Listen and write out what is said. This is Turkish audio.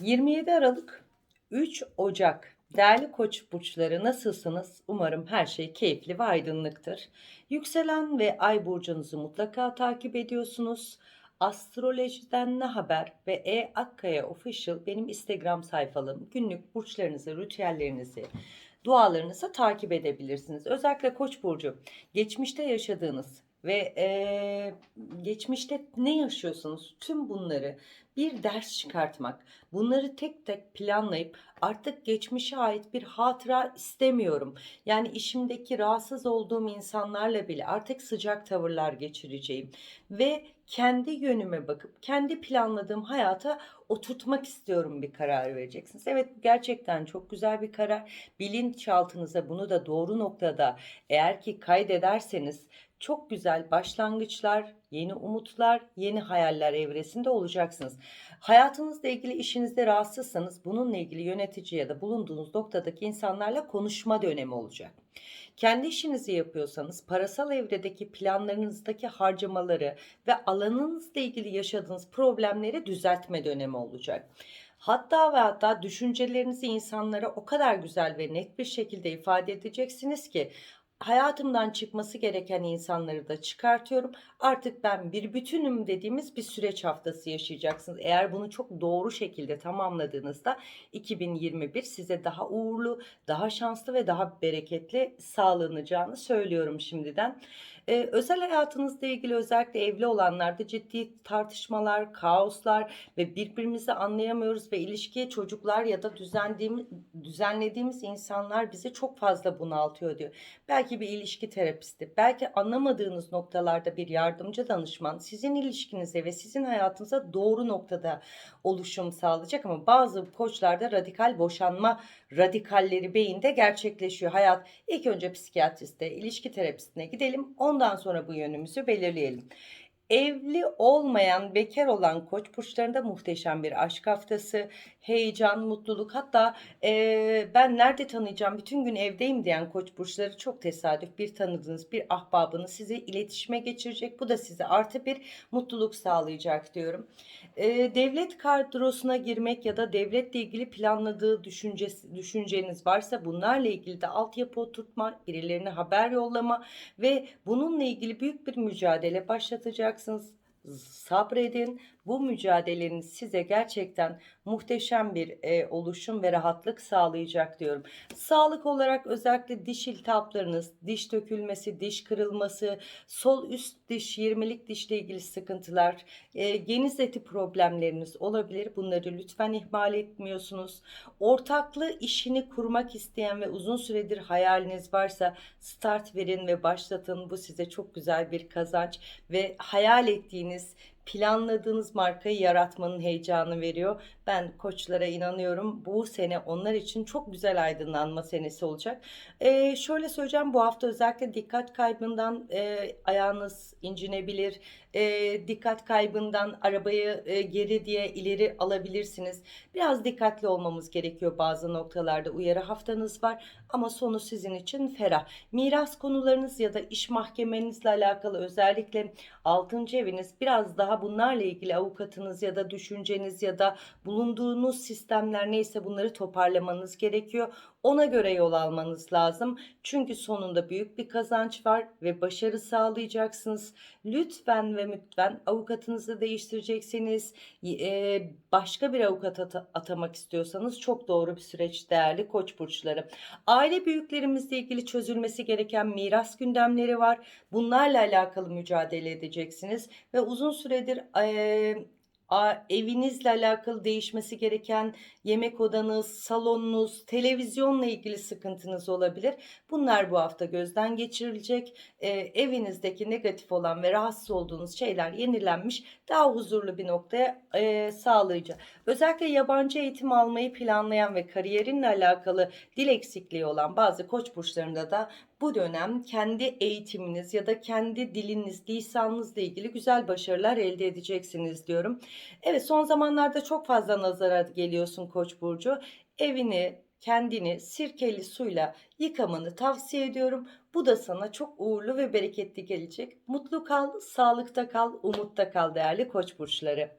27 Aralık 3 Ocak Değerli koç burçları nasılsınız? Umarım her şey keyifli ve aydınlıktır. Yükselen ve ay burcunuzu mutlaka takip ediyorsunuz. Astrolojiden ne haber ve E Akkaya Official benim Instagram sayfalım. Günlük burçlarınızı, ritüellerinizi, dualarınızı takip edebilirsiniz. Özellikle Koç burcu geçmişte yaşadığınız ve eee, geçmişte ne yaşıyorsunuz? Tüm bunları bir ders çıkartmak, bunları tek tek planlayıp artık geçmişe ait bir hatıra istemiyorum. Yani işimdeki rahatsız olduğum insanlarla bile artık sıcak tavırlar geçireceğim ve kendi yönüme bakıp kendi planladığım hayata oturtmak istiyorum bir karar vereceksiniz. Evet gerçekten çok güzel bir karar. Bilinçaltınıza bunu da doğru noktada eğer ki kaydederseniz çok güzel başlangıçlar, yeni umutlar, yeni hayaller evresinde olacaksınız. Hayatınızla ilgili işinizde rahatsızsanız bununla ilgili yönetici ya da bulunduğunuz noktadaki insanlarla konuşma dönemi olacak. Kendi işinizi yapıyorsanız parasal evredeki planlarınızdaki harcamaları ve alanınızla ilgili yaşadığınız problemleri düzeltme dönemi olacak. Hatta ve hatta düşüncelerinizi insanlara o kadar güzel ve net bir şekilde ifade edeceksiniz ki hayatımdan çıkması gereken insanları da çıkartıyorum. Artık ben bir bütünüm dediğimiz bir süreç haftası yaşayacaksınız. Eğer bunu çok doğru şekilde tamamladığınızda 2021 size daha uğurlu, daha şanslı ve daha bereketli sağlanacağını söylüyorum şimdiden. Ee, özel hayatınızla ilgili özellikle evli olanlarda ciddi tartışmalar, kaoslar ve birbirimizi anlayamıyoruz ve ilişkiye çocuklar ya da düzenlediğimiz, insanlar bizi çok fazla bunaltıyor diyor. Belki bir ilişki terapisti, belki anlamadığınız noktalarda bir yardımcı danışman sizin ilişkinize ve sizin hayatınıza doğru noktada oluşum sağlayacak ama bazı koçlarda radikal boşanma radikalleri beyinde gerçekleşiyor. Hayat ilk önce psikiyatriste, ilişki terapistine gidelim. Ondan sonra bu yönümüzü belirleyelim. Evli olmayan, bekar olan koç burçlarında muhteşem bir aşk haftası, heyecan, mutluluk. Hatta eee, ben nerede tanıyacağım, bütün gün evdeyim diyen koç burçları çok tesadüf. Bir tanıdığınız, bir ahbabınız sizi iletişime geçirecek. Bu da size artı bir mutluluk sağlayacak diyorum. Eee, devlet kadrosuna girmek ya da devletle ilgili planladığı düşüncesi, düşünceniz varsa bunlarla ilgili de altyapı oturtma, birilerine haber yollama ve bununla ilgili büyük bir mücadele Praxis Sabredin. Bu mücadelenin size gerçekten muhteşem bir e, oluşum ve rahatlık sağlayacak diyorum. Sağlık olarak özellikle diş iltihaplarınız, diş dökülmesi, diş kırılması, sol üst diş, 20'lik dişle ilgili sıkıntılar, e, geniz eti problemleriniz olabilir. Bunları lütfen ihmal etmiyorsunuz. Ortaklı işini kurmak isteyen ve uzun süredir hayaliniz varsa start verin ve başlatın. Bu size çok güzel bir kazanç ve hayal ettiğiniz planladığınız markayı yaratmanın heyecanı veriyor. Ben koçlara inanıyorum. Bu sene onlar için çok güzel aydınlanma senesi olacak. Ee, şöyle söyleyeceğim bu hafta özellikle dikkat kaybından e, ayağınız incinebilir. E, dikkat kaybından arabayı e, geri diye ileri alabilirsiniz. Biraz dikkatli olmamız gerekiyor bazı noktalarda. Uyarı haftanız var ama sonu sizin için ferah. Miras konularınız ya da iş mahkemenizle alakalı özellikle 6. eviniz biraz daha bunlarla ilgili avukatınız ya da düşünceniz ya da bulunduğunuz sistemler neyse bunları toparlamanız gerekiyor. Ona göre yol almanız lazım. Çünkü sonunda büyük bir kazanç var ve başarı sağlayacaksınız. Lütfen ve lütfen avukatınızı değiştireceksiniz. E, başka bir avukat ata- atamak istiyorsanız çok doğru bir süreç değerli koç burçları. Aile büyüklerimizle ilgili çözülmesi gereken miras gündemleri var. Bunlarla alakalı mücadele edeceksiniz ve uzun süredir e, evinizle alakalı değişmesi gereken yemek odanız, salonunuz, televizyonla ilgili sıkıntınız olabilir. Bunlar bu hafta gözden geçirilecek. E, evinizdeki negatif olan ve rahatsız olduğunuz şeyler yenilenmiş, daha huzurlu bir noktaya e, sağlayacak. Özellikle yabancı eğitim almayı planlayan ve kariyerinle alakalı dil eksikliği olan bazı koç burçlarında da bu dönem kendi eğitiminiz ya da kendi diliniz, lisanınızla ilgili güzel başarılar elde edeceksiniz diyorum. Evet son zamanlarda çok fazla nazara geliyorsun Koç burcu. Evini, kendini sirkeli suyla yıkamanı tavsiye ediyorum. Bu da sana çok uğurlu ve bereketli gelecek. Mutlu kal, sağlıkta kal, umutta kal değerli Koç burçları.